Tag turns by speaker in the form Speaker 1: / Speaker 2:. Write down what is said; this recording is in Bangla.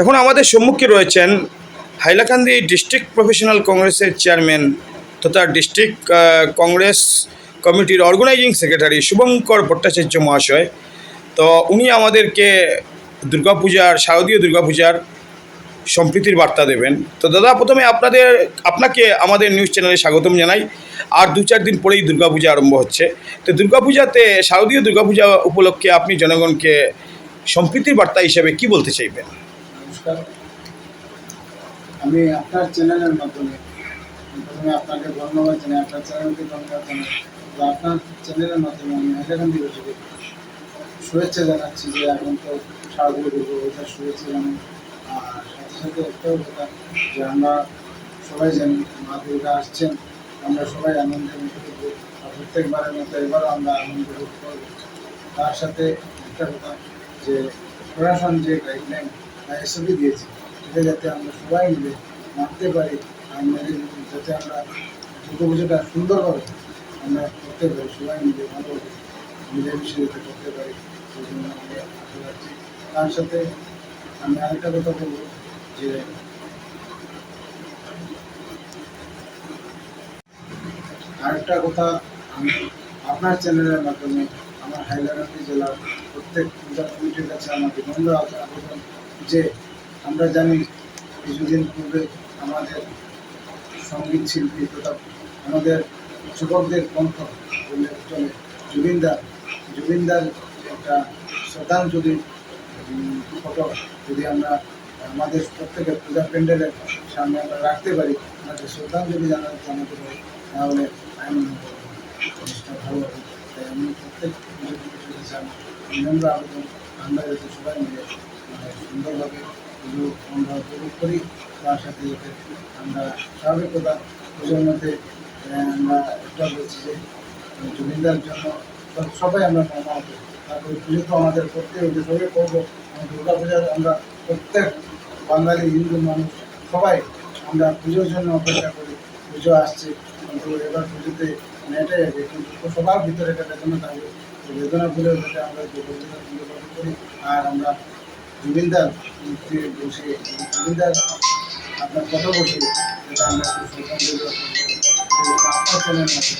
Speaker 1: এখন আমাদের সম্মুখে রয়েছেন হাইলাকান্দি ডিস্ট্রিক্ট প্রফেশনাল কংগ্রেসের চেয়ারম্যান তথা ডিস্ট্রিক্ট কংগ্রেস কমিটির অর্গানাইজিং সেক্রেটারি শুভঙ্কর ভট্টাচার্য মহাশয়। তো উনি আমাদেরকে দুর্গাপূজার, শারদীয় দুর্গাপূজার সম্প্রীতির বার্তা দেবেন। তো দাদা, প্রথমে আপনাদের, আপনাকে আমাদের নিউজ চ্যানেলে স্বাগতম জানাই। আর দু চার দিন পরেই দুর্গাপূজা আরম্ভ হচ্ছে। তো দুর্গাপূজাতে, শারদীয় দুর্গাপূজা উপলক্ষে আপনি জনগণকে সম্প্রীতির বার্তা হিসেবে কি বলতে চাইবেন?
Speaker 2: নমস্কার। আমি আপনার চ্যানেলের মাধ্যমে, প্রথমে আপনাকে ধন্যবাদ জানাই, আপনার চ্যানেলকে ধন্যবাদ জানাই। তো আপনার চ্যানেলের মাধ্যমে আমি হাইলাকান্দি দিবসকে শুভেচ্ছা জানাচ্ছি যে এখন তো শারদীয় দুর্গা পূজার শুভেচ্ছা জানাই। আর সাথে সাথে একটাও কথা, যে আমরা সবাই জানি, মা দুর্গা আসছেন, আমরা সবাই আনন্দে মেতে থাকব। আর প্রত্যেকবারের মতো এবারও আমরা আনন্দ করব। তার সাথে একটা কথা, যে প্রশাসন যে গাইডলাইন এসবই দিয়েছি। সেটা যাতে আমরা সবাই মিলে মানতে পারি আর যাতে আমরা দুর্গা পুজোটা সুন্দরভাবে আমরা করতে পারি, সবাই মিলে ভালোভাবে মিলেমিশে যাতে করতে পারি সেই জন্য আমরা আশা রাখছি। তার সাথে আমি আরেকটা কথা বলব, যে আরেকটা কথা আমি আপনার চ্যানেলের মাধ্যমে আমার হাইলাকান্দি জেলার প্রত্যেক পূজা কমিটির কাছে আমার বিনম্র আবেদন যে আমরা জানি কিছুদিন পূর্বে আমাদের সংগীত শিল্পী তথা আমাদের যুবকদের কণ্ঠ বললে চলে। জুবিনদার জুবিনদার একটা শ্রদ্ধাঞ্জলি ফটো যদি আমরা আমাদের প্রত্যেকের পূজা প্যান্ডেলের সামনে আমরা রাখতে পারি, আমাদের শ্রদ্ধাঞ্জলি জানা জানাতে পারি তাহলে আমি জিনিসটা ভালো হবে। তাই আমি প্রত্যেক আমার আবেদন আমরা যাতে সবাই মিলে সুন্দরভাবে পুজো আমরা উপভোগ করি তার সাথে আমরা স্বাভাবিকতা পুজোর মধ্যে আমরা বলছি যে জমিদার জন্য সবাই আমরা তারপরে পুজো তো আমাদের সবাই করব দুর্গা পূজার আমরা প্রত্যেক বাঙালি হিন্দু মানুষ সবাই আমরা পুজোর জন্য অপেক্ষা করি পুজো আসছে কিন্তু এবার পুজোতে এটাই আছে কিন্তু সবার ভিতরে একটা বেদনা থাকবে বেদনা ভুলে আমরা করি আর আমরা জুবিনদার বসে জুবিনদার আপনার কথা বসে যেটা আমরা আপনার চ্যানেল আছে।